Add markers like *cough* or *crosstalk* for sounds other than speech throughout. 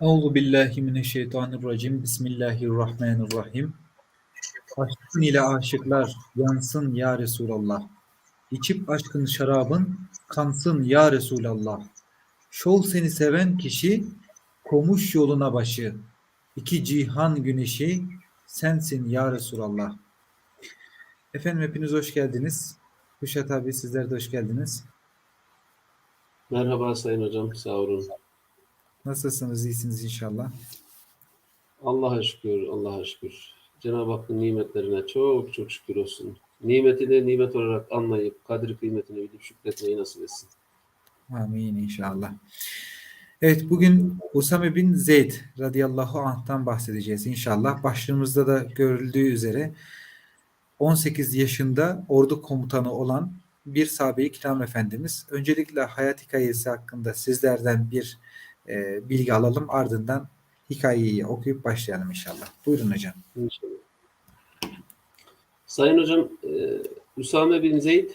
Euzu billahi mineşşeytanirracim. Bismillahirrahmanirrahim. Aşkın ile aşıklar yansın ya Resulallah. İçip aşkın şarabın kansın ya Resulallah. Şol seni seven kişi komuş yoluna başı. İki cihan güneşi sensin ya Resulallah. Efendim hepiniz hoş geldiniz. Kuşat abi sizler de hoş geldiniz. Merhaba Sayın Hocam, sağ olun. Nasılsınız? İyisiniz inşallah. Allah'a şükür, Allah'a şükür. Cenab-ı Hakk'ın nimetlerine çok çok şükür olsun. Nimetini nimet olarak anlayıp, kadri kıymetini bilip şükretmeyi nasip etsin. Amin inşallah. Evet bugün Usame bin Zeyd radıyallahu anh'tan bahsedeceğiz inşallah. Başlığımızda da görüldüğü üzere 18 yaşında ordu komutanı olan bir sahabe-i kiram efendimiz. Öncelikle hayat hikayesi hakkında sizlerden bir e, bilgi alalım. Ardından hikayeyi okuyup başlayalım inşallah. Buyurun hocam. İnşallah. Sayın Hocam, e, Üsame bin Zeyd,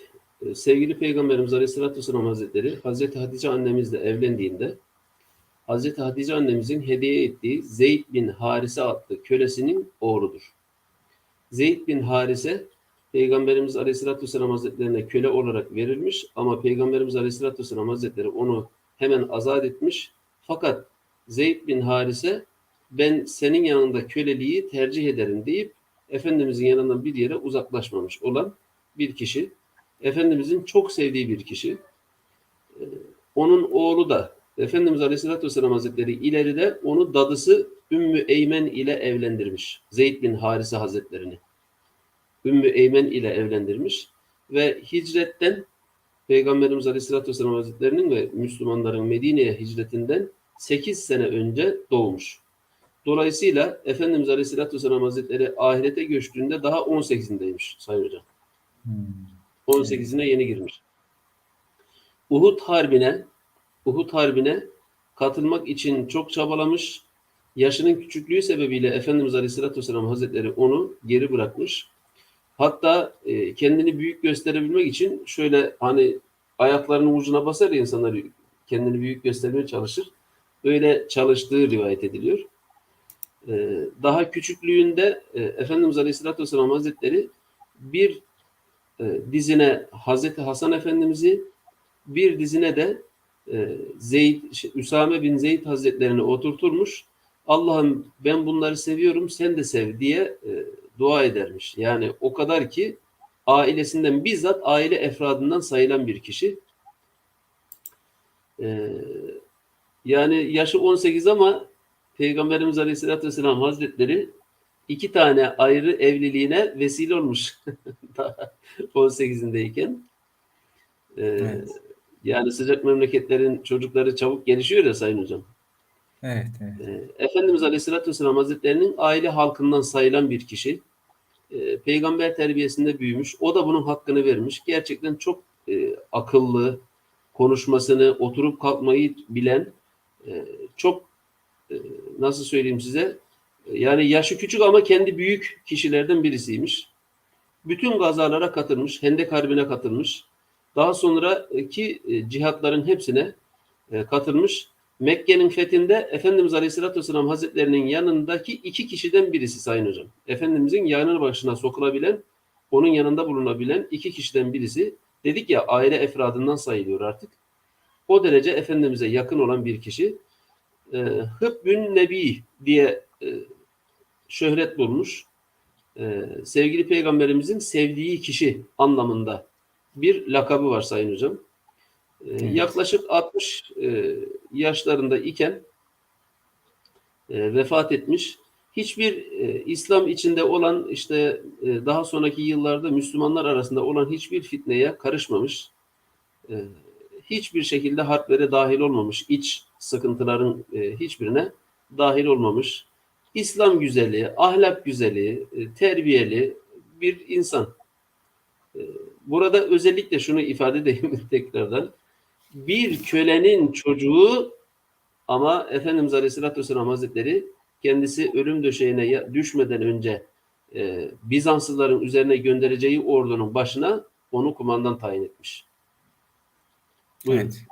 e, sevgili Peygamberimiz Aleyhisselatü Vesselam Hazretleri, Hazreti Hatice annemizle evlendiğinde, Hazreti Hatice annemizin hediye ettiği Zeyd bin Harise adlı kölesinin oğludur. Zeyd bin Harise, Peygamberimiz Aleyhisselatü Vesselam Hazretlerine köle olarak verilmiş ama Peygamberimiz Aleyhisselatü Vesselam Hazretleri onu hemen azat etmiş. Fakat Zeyd bin Harise ben senin yanında köleliği tercih ederim deyip Efendimizin yanından bir yere uzaklaşmamış olan bir kişi. Efendimizin çok sevdiği bir kişi. Ee, Onun oğlu da Efendimiz Aleyhisselatü Vesselam Hazretleri ileride onu dadısı Ümmü Eymen ile evlendirmiş. Zeyd bin Harise Hazretlerini. Ümmü Eymen ile evlendirmiş ve hicretten Peygamberimiz Aleyhisselatü Vesselam Hazretlerinin ve Müslümanların Medine'ye hicretinden 8 sene önce doğmuş. Dolayısıyla Efendimiz Aleyhisselatü Vesselam Hazretleri ahirete göçtüğünde daha 18'indeymiş Sayın Hocam. Hmm. 18'ine yeni girmiş. Uhud Harbi'ne Uhud Harbi'ne katılmak için çok çabalamış. Yaşının küçüklüğü sebebiyle Efendimiz Aleyhisselatü Vesselam Hazretleri onu geri bırakmış. Hatta e, kendini büyük gösterebilmek için şöyle hani ayaklarının ucuna basar ya insanlar kendini büyük göstermeye çalışır. Böyle çalıştığı rivayet ediliyor. E, daha küçüklüğünde e, Efendimiz Aleyhisselatü Vesselam Hazretleri bir e, dizine Hazreti Hasan Efendimiz'i bir dizine de e, Zeyd, şey, Üsame bin Zeyd Hazretlerini oturturmuş. Allah'ım ben bunları seviyorum sen de sev diye e, dua edermiş. Yani o kadar ki ailesinden bizzat aile efradından sayılan bir kişi. E, yani yaşı 18 ama Peygamberimiz Aleyhisselatü Vesselam Hazretleri iki tane ayrı evliliğine vesile olmuş. *laughs* Daha 18'indeyken. Ee, Evet. Yani sıcak memleketlerin çocukları çabuk gelişiyor ya Sayın Hocam. Evet, evet. Ee, Efendimiz Aleyhisselatü Vesselam Hazretlerinin aile halkından sayılan bir kişi. Ee, peygamber terbiyesinde büyümüş. O da bunun hakkını vermiş. Gerçekten çok e, akıllı, konuşmasını, oturup kalkmayı bilen, e, çok e, nasıl söyleyeyim size, yani yaşı küçük ama kendi büyük kişilerden birisiymiş. Bütün gazalara katılmış, Hendek Harbi'ne katılmış. Daha sonraki e, cihatların hepsine e, katılmış. Mekke'nin fethinde Efendimiz Aleyhisselatü Vesselam Hazretlerinin yanındaki iki kişiden birisi Sayın Hocam. Efendimizin yanı başına sokulabilen, onun yanında bulunabilen iki kişiden birisi. Dedik ya aile efradından sayılıyor artık. O derece Efendimiz'e yakın olan bir kişi. E, Hıbbün Nebi diye e, şöhret bulmuş. E, sevgili Peygamberimizin sevdiği kişi anlamında bir lakabı var Sayın Hocam. E, Evet. Yaklaşık 60 e, yaşlarında iken e, vefat etmiş. Hiçbir e, İslam içinde olan işte e, daha sonraki yıllarda Müslümanlar arasında olan hiçbir fitneye karışmamış. E, hiçbir şekilde harplere dahil olmamış. iç sıkıntıların e, hiçbirine dahil olmamış. İslam güzeli, ahlak güzeli, e, terbiyeli bir insan. E, Burada özellikle şunu ifade edeyim *laughs* tekrardan. Bir kölenin çocuğu ama Efendimiz Aleyhisselatü Vesselam Hazretleri kendisi ölüm döşeğine düşmeden önce e, Bizanslıların üzerine göndereceği ordunun başına onu kumandan tayin etmiş. Buyurun. Evet.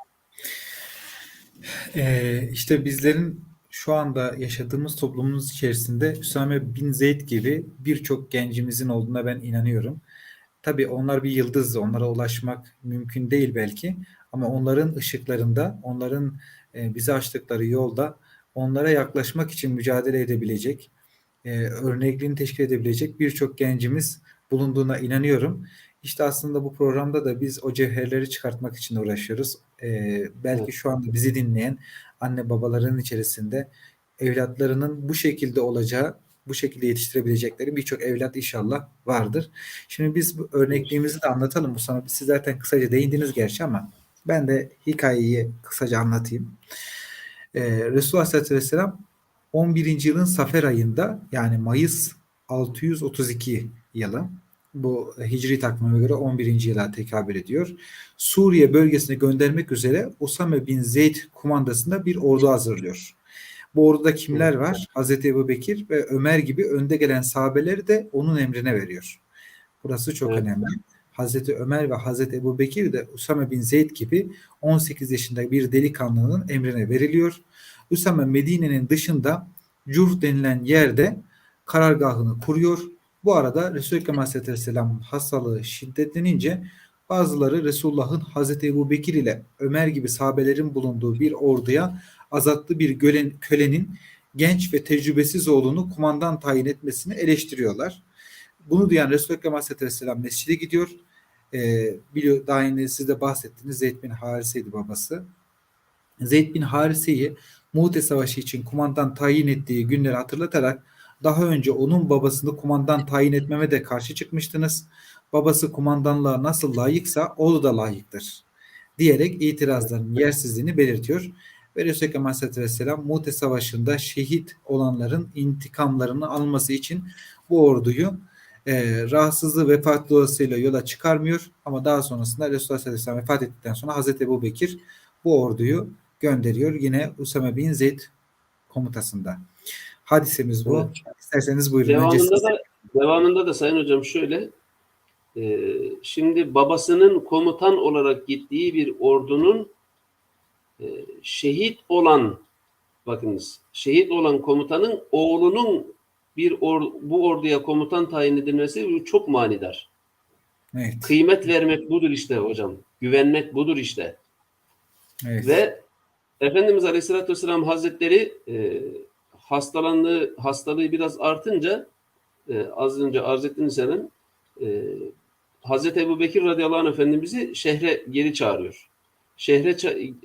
Ee, işte bizlerin şu anda yaşadığımız toplumumuz içerisinde Üsame bin Zeyd gibi birçok gencimizin olduğuna ben inanıyorum. Tabii onlar bir yıldız, onlara ulaşmak mümkün değil belki ama onların ışıklarında, onların e, bize açtıkları yolda onlara yaklaşmak için mücadele edebilecek, e, örnekliğini teşkil edebilecek birçok gencimiz bulunduğuna inanıyorum. İşte aslında bu programda da biz o cevherleri çıkartmak için uğraşıyoruz. E, belki Evet. şu anda bizi dinleyen anne babaların içerisinde evlatlarının bu şekilde olacağı, bu şekilde yetiştirebilecekleri birçok evlat inşallah vardır. Şimdi biz bu örnekliğimizi de anlatalım. Bu sana siz zaten kısaca değindiniz gerçi ama ben de hikayeyi kısaca anlatayım. Ee, Resulullah Aleyhisselatü Vesselam 11. yılın Safer ayında yani Mayıs 632 yılı bu hicri takvime göre 11. yıla tekabül ediyor. Suriye bölgesine göndermek üzere Usame bin Zeyd kumandasında bir ordu hazırlıyor. Bu orduda kimler var? Hazreti Ebu Bekir ve Ömer gibi önde gelen sahabeleri de onun emrine veriyor. Burası çok Evet. önemli. Hazreti Ömer ve Hazreti Ebu Bekir de Usame bin Zeyd gibi 18 yaşında bir delikanlının emrine veriliyor. Usame Medine'nin dışında Curh denilen yerde karargahını kuruyor. Bu arada Resulü Ekrem Aleyhisselam'ın hastalığı şiddetlenince bazıları Resulullah'ın Hazreti Ebu Bekir ile Ömer gibi sahabelerin bulunduğu bir orduya azatlı bir gölen, kölenin genç ve tecrübesiz oğlunu kumandan tayin etmesini eleştiriyorlar. Bunu duyan Resulü Ekrem Aleyhisselam mescide gidiyor. Ee, biliyor, daha yine siz de bahsettiniz. Zeyd bin Harise'ydi babası. Zeyd bin Harise'yi Muhte Savaşı için kumandan tayin ettiği günleri hatırlatarak daha önce onun babasını kumandan tayin etmeme de karşı çıkmıştınız. Babası kumandanlığa nasıl layıksa o da layıktır diyerek itirazların yersizliğini belirtiyor. Ve Resulü Ekrem Aleyhisselam Muhte Savaşı'nda şehit olanların intikamlarını alması için bu orduyu e, rahatsızlığı vefat dolayısıyla yola çıkarmıyor. Ama daha sonrasında Resulullah Aleyhisselam vefat ettikten sonra Hazreti Ebu Bekir bu orduyu gönderiyor. Yine Usame bin Zeyd komutasında. Hadisemiz bu. Evet. İsterseniz buyurun. Önce Devamında siz- da devamında da Sayın Hocam şöyle e, şimdi babasının komutan olarak gittiği bir ordunun e, şehit olan bakınız şehit olan komutanın oğlunun bir or- bu orduya komutan tayin edilmesi çok manidar. Evet. Kıymet vermek budur işte hocam. Güvenmek budur işte. evet. Ve Efendimiz Aleyhisselatü Vesselam Hazretleri e, hastalandığı, hastalığı biraz artınca e, az önce arz ettiğiniz senin e, Hazreti Ebu Bekir radıyallahu anh Efendimiz'i şehre geri çağırıyor. Şehre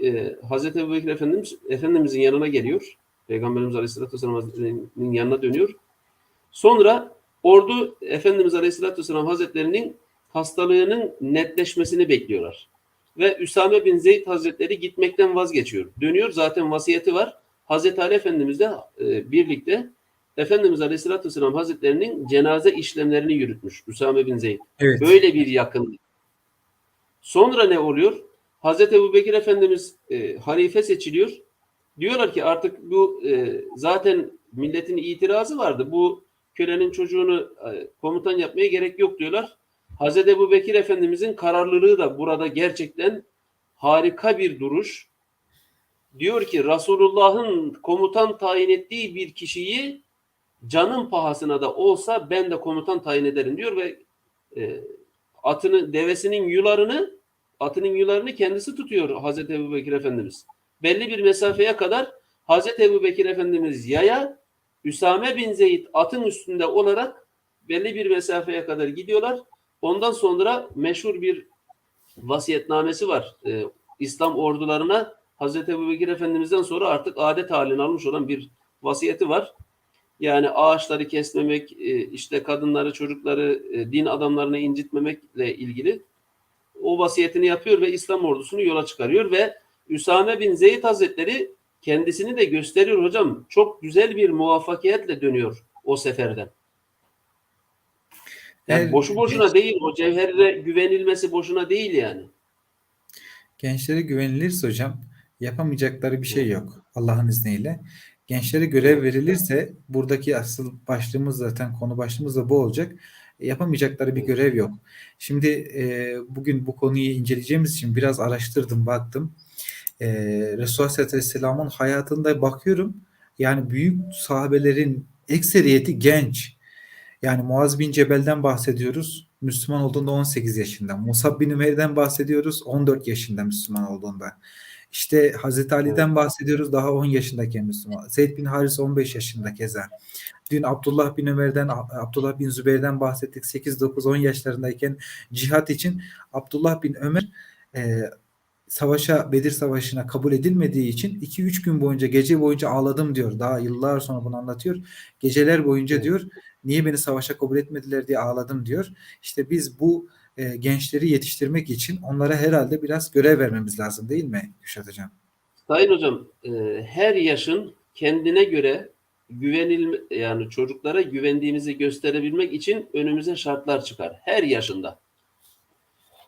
e, Hazreti Ebu Bekir Efendimiz Efendimizin yanına geliyor. Peygamberimiz Aleyhisselatü Vesselam Hazretleri'nin yanına dönüyor. Sonra ordu Efendimiz Aleyhisselatü Vesselam Hazretlerinin hastalığının netleşmesini bekliyorlar. Ve Üsame bin Zeyd Hazretleri gitmekten vazgeçiyor. Dönüyor zaten vasiyeti var. Hazreti Ali Efendimiz de e, birlikte Efendimiz Aleyhisselatü Vesselam Hazretlerinin cenaze işlemlerini yürütmüş. Üsame bin Zeyd. evet. Böyle bir yakınlık. Sonra ne oluyor? Hazreti Ebu Bekir Efendimiz e, halife seçiliyor. Diyorlar ki artık bu e, zaten milletin itirazı vardı. Bu kölenin çocuğunu e, komutan yapmaya gerek yok diyorlar. Hazreti Ebu Bekir Efendimizin kararlılığı da burada gerçekten harika bir duruş. Diyor ki Resulullah'ın komutan tayin ettiği bir kişiyi canın pahasına da olsa ben de komutan tayin ederim diyor ve e, atını devesinin yularını atının yularını kendisi tutuyor Hazreti Ebu Bekir Efendimiz. Belli bir mesafeye kadar Hazreti Ebu Bekir Efendimiz yaya Üsame bin Zeyd atın üstünde olarak belli bir mesafeye kadar gidiyorlar. Ondan sonra meşhur bir vasiyetnamesi var. Ee, İslam ordularına Hazreti Ebu Bekir Efendimiz'den sonra artık adet halini almış olan bir vasiyeti var. Yani ağaçları kesmemek, e, işte kadınları, çocukları, e, din adamlarını incitmemekle ilgili o vasiyetini yapıyor ve İslam ordusunu yola çıkarıyor ve Üsame bin Zeyd Hazretleri kendisini de gösteriyor hocam. Çok güzel bir muvaffakiyetle dönüyor o seferden. Yani boşu boşuna genç- değil. O cevherle güvenilmesi boşuna değil yani. Gençlere güvenilirse hocam yapamayacakları bir şey yok Allah'ın izniyle. Gençlere görev verilirse buradaki asıl başlığımız zaten konu başlığımız da bu olacak. Yapamayacakları bir görev yok. Şimdi e, bugün bu konuyu inceleyeceğimiz için biraz araştırdım, baktım. E, Resulullah Aleyhisselam'ın hayatında bakıyorum Yani büyük sahabelerin ekseriyeti genç. Yani Muaz bin Cebel'den bahsediyoruz. Müslüman olduğunda 18 yaşında. Musab bin Ümeyr'den bahsediyoruz. 14 yaşında Müslüman olduğunda. İşte Hazreti Ali'den bahsediyoruz. Daha 10 yaşındayken Müslüman. Zeyd bin Haris 15 yaşında keza. Dün Abdullah bin Ömer'den, Abdullah bin Zübeyir'den bahsettik. 8, 9, 10 yaşlarındayken cihat için Abdullah bin Ömer e, savaşa Bedir Savaşı'na kabul edilmediği için 2-3 gün boyunca gece boyunca ağladım diyor. Daha yıllar sonra bunu anlatıyor. Geceler boyunca diyor niye beni savaşa kabul etmediler diye ağladım diyor. İşte biz bu e, gençleri yetiştirmek için onlara herhalde biraz görev vermemiz lazım değil mi Küşat Hocam? Sayın hocam, e, her yaşın kendine göre güvenilme yani çocuklara güvendiğimizi gösterebilmek için önümüze şartlar çıkar. Her yaşında.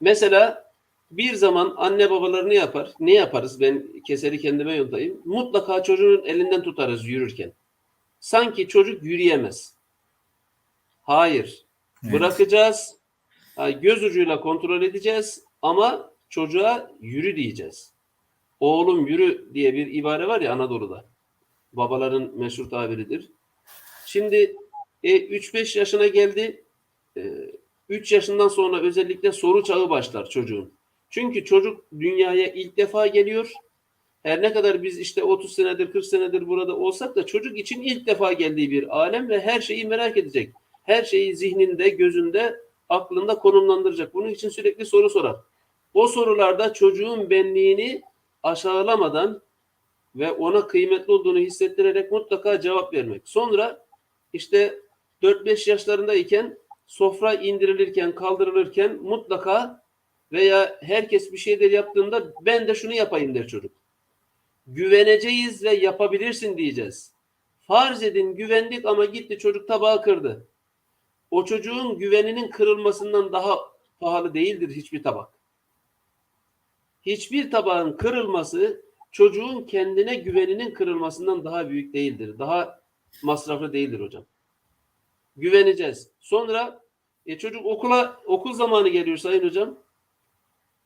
Mesela bir zaman anne babaları ne yapar? Ne yaparız? Ben keseri kendime yontayım. Mutlaka çocuğun elinden tutarız yürürken. Sanki çocuk yürüyemez. Hayır. Evet. Bırakacağız. Göz ucuyla kontrol edeceğiz ama çocuğa yürü diyeceğiz. Oğlum yürü diye bir ibare var ya Anadolu'da. Babaların meşhur tabiridir. Şimdi e, 3-5 yaşına geldi. E, 3 yaşından sonra özellikle soru çağı başlar çocuğun. Çünkü çocuk dünyaya ilk defa geliyor. Her ne kadar biz işte 30 senedir 40 senedir burada olsak da çocuk için ilk defa geldiği bir alem ve her şeyi merak edecek. Her şeyi zihninde, gözünde, aklında konumlandıracak. Bunun için sürekli soru sorar. O sorularda çocuğun benliğini aşağılamadan ve ona kıymetli olduğunu hissettirerek mutlaka cevap vermek. Sonra işte 4-5 yaşlarındayken sofra indirilirken, kaldırılırken mutlaka veya herkes bir şeyler yaptığında ben de şunu yapayım der çocuk. Güveneceğiz ve yapabilirsin diyeceğiz. Farz edin güvendik ama gitti çocuk tabağı kırdı. O çocuğun güveninin kırılmasından daha pahalı değildir hiçbir tabak. Hiçbir tabağın kırılması çocuğun kendine güveninin kırılmasından daha büyük değildir. Daha masraflı değildir hocam. Güveneceğiz. Sonra e, çocuk okula okul zamanı geliyor sayın hocam.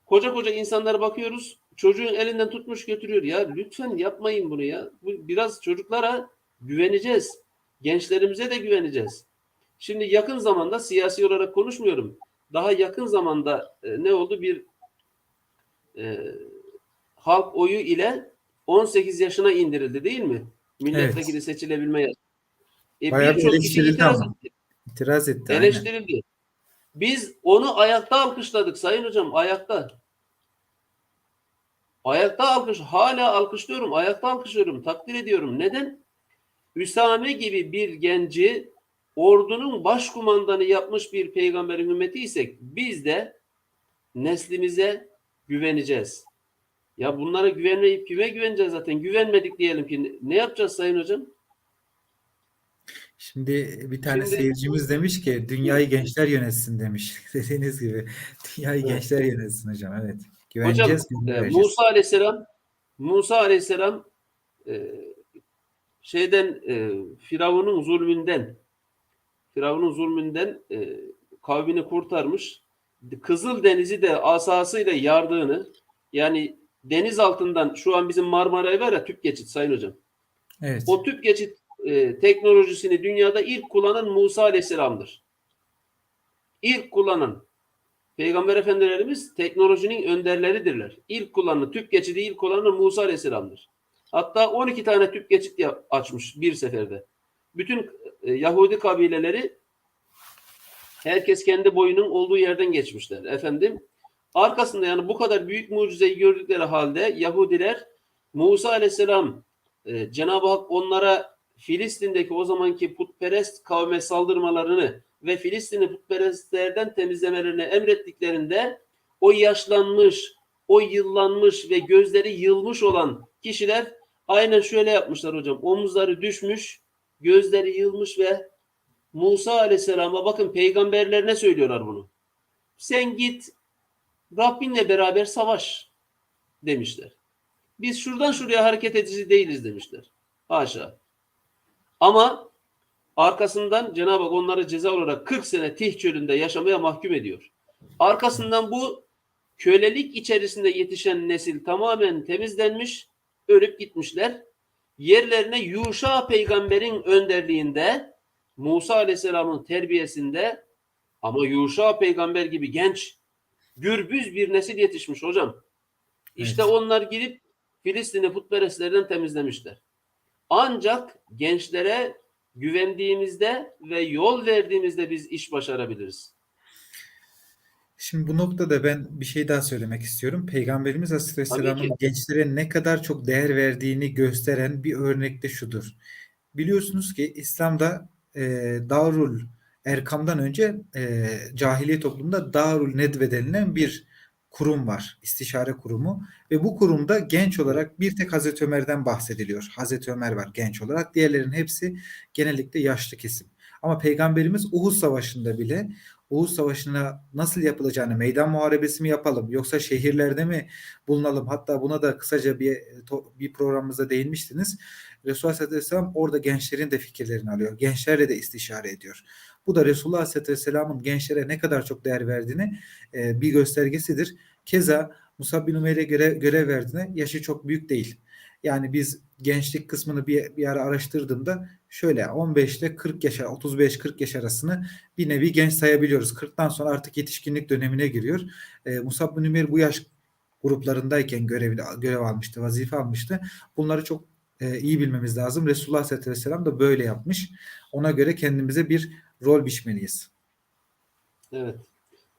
Koca koca insanlara bakıyoruz. Çocuğun elinden tutmuş götürüyor. Ya lütfen yapmayın bunu ya. Bu, biraz çocuklara güveneceğiz. Gençlerimize de güveneceğiz. Şimdi yakın zamanda siyasi olarak konuşmuyorum. Daha yakın zamanda e, ne oldu? Bir e, halk oyu ile 18 yaşına indirildi değil mi? Milletvekili seçilebilme yaşı. E, Bayağı bir eleştirildi itiraz ama. etti. İtiraz etti. aynen. Eleştirildi. Biz onu ayakta alkışladık sayın hocam ayakta. Ayakta alkış hala alkışlıyorum. Ayakta alkışlıyorum. Takdir ediyorum. Neden? Üsame gibi bir genci ordunun başkumandanı yapmış bir peygamberin ümmetiysek biz de neslimize güveneceğiz. Ya bunlara güvenmeyip kime güveneceğiz zaten? Güvenmedik diyelim ki ne yapacağız sayın hocam? Şimdi bir tane Şimdi- seyircimiz demiş ki dünyayı gençler yönetsin demiş. *laughs* Dediğiniz gibi dünyayı Evet. gençler yönetsin hocam. Evet. Hocam Güveneceğiz. e, güveneceğiz. Musa Aleyhisselam Musa Aleyhisselam e, şeyden e, Firavun'un zulmünden Firavun'un zulmünden e, kavmini kurtarmış. Kızıl Denizi de asasıyla yardığını yani deniz altından şu an bizim Marmaray var ya tüp geçit sayın hocam. Evet. O tüp geçit e, teknolojisini dünyada ilk kullanan Musa Aleyhisselam'dır. İlk kullanan Peygamber Efendilerimiz teknolojinin önderleridirler. İlk kullanan tüp geçidi ilk kullanan Musa Aleyhisselam'dır. Hatta 12 tane tüp geçit açmış bir seferde. Bütün e, Yahudi kabileleri herkes kendi boyunun olduğu yerden geçmişler. Efendim arkasında yani bu kadar büyük mucizeyi gördükleri halde Yahudiler Musa Aleyhisselam e, Cenab-ı Hak onlara Filistin'deki o zamanki putperest kavme saldırmalarını ve Filistin'i putperestlerden temizlemelerini emrettiklerinde o yaşlanmış, o yıllanmış ve gözleri yılmış olan kişiler aynen şöyle yapmışlar hocam. Omuzları düşmüş, gözleri yılmış ve Musa Aleyhisselam'a bakın peygamberlerine söylüyorlar bunu. Sen git Rabbinle beraber savaş demişler. Biz şuradan şuraya hareket edici değiliz demişler. Haşa. Ama arkasından Cenab-ı Hak onları ceza olarak 40 sene Tih çölünde yaşamaya mahkum ediyor. Arkasından bu kölelik içerisinde yetişen nesil tamamen temizlenmiş, ölüp gitmişler. Yerlerine Yuşa peygamberin önderliğinde Musa aleyhisselamın terbiyesinde ama Yuşa peygamber gibi genç gürbüz bir nesil yetişmiş hocam. İşte Evet. onlar girip Filistin'i putperestlerden temizlemişler. Ancak gençlere güvendiğimizde ve yol verdiğimizde biz iş başarabiliriz. Şimdi bu noktada ben bir şey daha söylemek istiyorum. Peygamberimiz Aleyhisselam'ın gençlere ne kadar çok değer verdiğini gösteren bir örnek de şudur. Biliyorsunuz ki İslam'da e, Darul Erkam'dan önce e, cahiliye toplumunda Darul Nedve denilen bir kurum var. istişare kurumu. Ve bu kurumda genç olarak bir tek Hazreti Ömer'den bahsediliyor. Hazreti Ömer var genç olarak. Diğerlerin hepsi genellikle yaşlı kesim. Ama Peygamberimiz Uhud Savaşı'nda bile Uhud Savaşı'na nasıl yapılacağını, meydan muharebesi mi yapalım yoksa şehirlerde mi bulunalım? Hatta buna da kısaca bir bir programımızda değinmiştiniz. Resulullah sallallahu aleyhi ve sellem orada gençlerin de fikirlerini alıyor. Gençlerle de istişare ediyor. Bu da Resulullah sallallahu aleyhi ve sellem'in gençlere ne kadar çok değer verdiğini e, bir göstergesidir. Keza Musab bin Umeyr'e göre, görev verdiğine yaşı çok büyük değil. Yani biz gençlik kısmını bir, bir ara araştırdığımda şöyle 15 ile 40 yaş 35-40 yaş arasını bir nevi genç sayabiliyoruz. 40'tan sonra artık yetişkinlik dönemine giriyor. E, Musab bin Ümeyr bu yaş gruplarındayken görev, görev almıştı, vazife almıştı. Bunları çok e, iyi bilmemiz lazım. Resulullah sallallahu aleyhi ve sellem de böyle yapmış. Ona göre kendimize bir rol biçmeliyiz. Evet.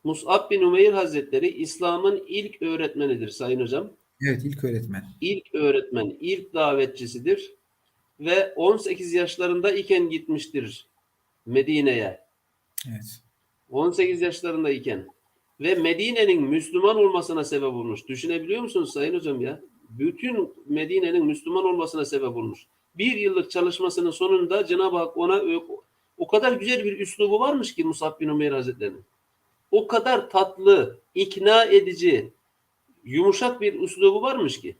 Mus'ab bin Umeyr Hazretleri İslam'ın ilk öğretmenidir Sayın Hocam. Evet ilk öğretmen. İlk öğretmen, ilk davetçisidir. Ve 18 yaşlarında iken gitmiştir Medine'ye. Evet. 18 yaşlarında iken. Ve Medine'nin Müslüman olmasına sebep olmuş. Düşünebiliyor musunuz Sayın Hocam ya? Bütün Medine'nin Müslüman olmasına sebep olmuş. Bir yıllık çalışmasının sonunda Cenab-ı Hak ona o kadar güzel bir üslubu varmış ki Musab bin Umeyr Hazretleri'nin. O kadar tatlı, ikna edici, yumuşak bir üslubu varmış ki.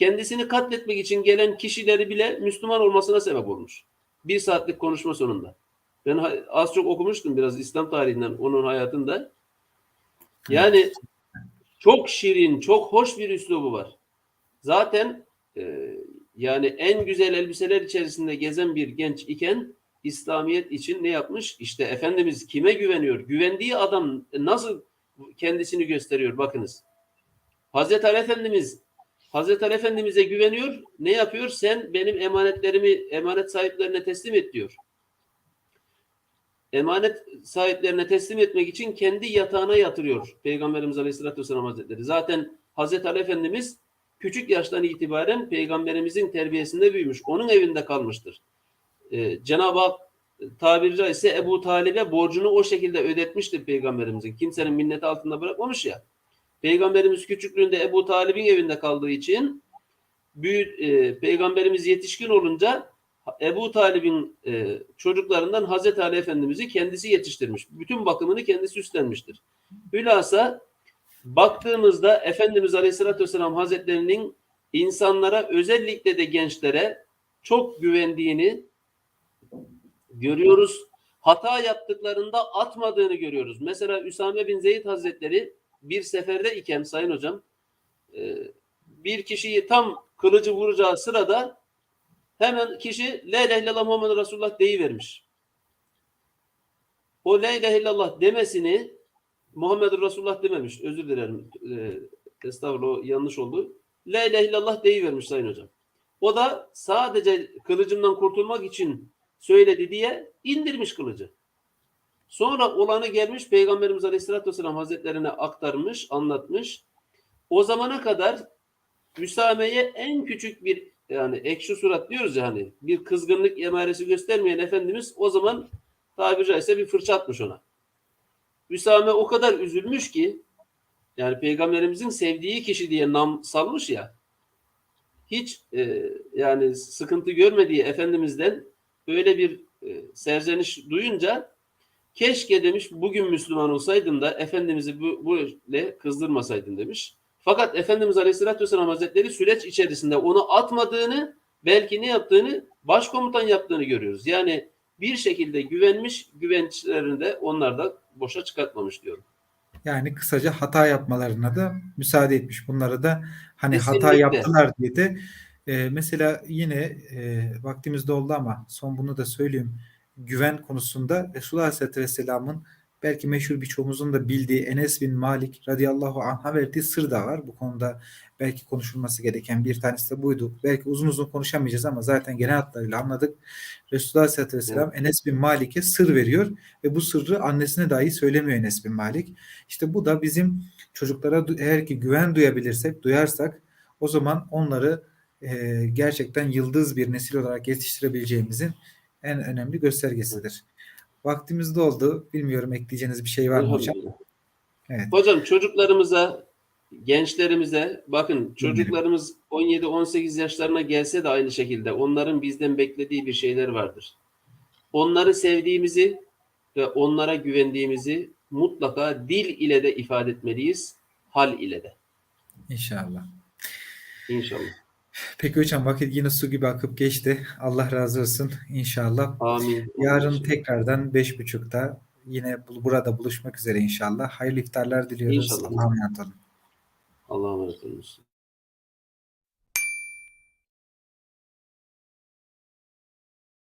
Kendisini katletmek için gelen kişileri bile Müslüman olmasına sebep olmuş. Bir saatlik konuşma sonunda. Ben az çok okumuştum biraz İslam tarihinden onun hayatında. Yani çok şirin, çok hoş bir üslubu var. Zaten e, yani en güzel elbiseler içerisinde gezen bir genç iken İslamiyet için ne yapmış? İşte Efendimiz kime güveniyor? Güvendiği adam nasıl kendisini gösteriyor? Bakınız. Hazreti Ali Efendimiz Hazreti Ali Efendimiz'e güveniyor. Ne yapıyor? Sen benim emanetlerimi emanet sahiplerine teslim et diyor. Emanet sahiplerine teslim etmek için kendi yatağına yatırıyor Peygamberimiz Aleyhisselatü Vesselam Hazretleri. Zaten Hazreti Ali Efendimiz küçük yaştan itibaren Peygamberimizin terbiyesinde büyümüş. Onun evinde kalmıştır. Ee, Cenab-ı Hak tabiri caizse Ebu Talib'e borcunu o şekilde ödetmiştir Peygamberimizin. Kimsenin minneti altında bırakmamış ya. Peygamberimiz küçüklüğünde Ebu Talib'in evinde kaldığı için büyü, e, Peygamberimiz yetişkin olunca Ebu Talib'in e, çocuklarından Hazreti Ali Efendimiz'i kendisi yetiştirmiş. Bütün bakımını kendisi üstlenmiştir. Hülasa baktığımızda Efendimiz Aleyhisselatü Vesselam Hazretlerinin insanlara özellikle de gençlere çok güvendiğini görüyoruz. Hata yaptıklarında atmadığını görüyoruz. Mesela Üsame bin Zeyd Hazretleri bir seferde iken Sayın Hocam e, bir kişiyi tam kılıcı vuracağı sırada hemen kişi La ilahe illallah Muhammed Resulullah deyivermiş. O La ilahe illallah demesini Muhammed Resulullah dememiş. Özür dilerim. E, estağfurullah yanlış oldu. La ilahe illallah deyivermiş Sayın Hocam. O da sadece kılıcımdan kurtulmak için söyledi diye indirmiş kılıcı. Sonra olanı gelmiş Peygamberimiz Aleyhisselatü Vesselam Hazretlerine aktarmış, anlatmış. O zamana kadar Üsame'ye en küçük bir yani ekşi surat diyoruz ya hani bir kızgınlık emaresi göstermeyen Efendimiz o zaman tabiri caizse bir fırça atmış ona. Üsame o kadar üzülmüş ki yani peygamberimizin sevdiği kişi diye nam salmış ya hiç e, yani sıkıntı görmediği Efendimiz'den böyle bir e, serzeniş duyunca keşke demiş bugün Müslüman olsaydım da Efendimiz'i bu, böyle kızdırmasaydım demiş. Fakat Efendimiz Aleyhisselatü Vesselam Hazretleri süreç içerisinde onu atmadığını belki ne yaptığını başkomutan yaptığını görüyoruz. Yani bir şekilde güvenmiş güvençlerini de onlar da boşa çıkartmamış diyorum. Yani kısaca hata yapmalarına da müsaade etmiş. Bunları da hani hata Kesinlikle. yaptılar diye de Ee, mesela yine e, vaktimiz doldu ama son bunu da söyleyeyim. Güven konusunda Resulullah Aleyhisselatü Vesselam'ın belki meşhur birçoğumuzun da bildiği Enes bin Malik radıyallahu anh'a verdiği sır da var. Bu konuda belki konuşulması gereken bir tanesi de buydu. Belki uzun uzun konuşamayacağız ama zaten genel hatlarıyla anladık. Resulullah Aleyhisselatü Vesselam Enes bin Malik'e sır veriyor ve bu sırrı annesine dahi söylemiyor Enes bin Malik. İşte bu da bizim çocuklara eğer ki güven duyabilirsek, duyarsak o zaman onları e, gerçekten yıldız bir nesil olarak yetiştirebileceğimizin en önemli göstergesidir. Vaktimiz doldu. Bilmiyorum ekleyeceğiniz bir şey var mı hocam? Evet. Hocam çocuklarımıza, gençlerimize bakın çocuklarımız 17-18 yaşlarına gelse de aynı şekilde onların bizden beklediği bir şeyler vardır. Onları sevdiğimizi ve onlara güvendiğimizi mutlaka dil ile de ifade etmeliyiz, hal ile de. İnşallah. İnşallah. Peki hocam vakit yine su gibi akıp geçti. Allah razı olsun. İnşallah. Amin. Yarın tekrardan beş buçukta yine bu- burada buluşmak üzere inşallah. Hayırlı iftarlar diliyoruz. İnşallah. Allah'a emanet olun. Allah'a emanet olun.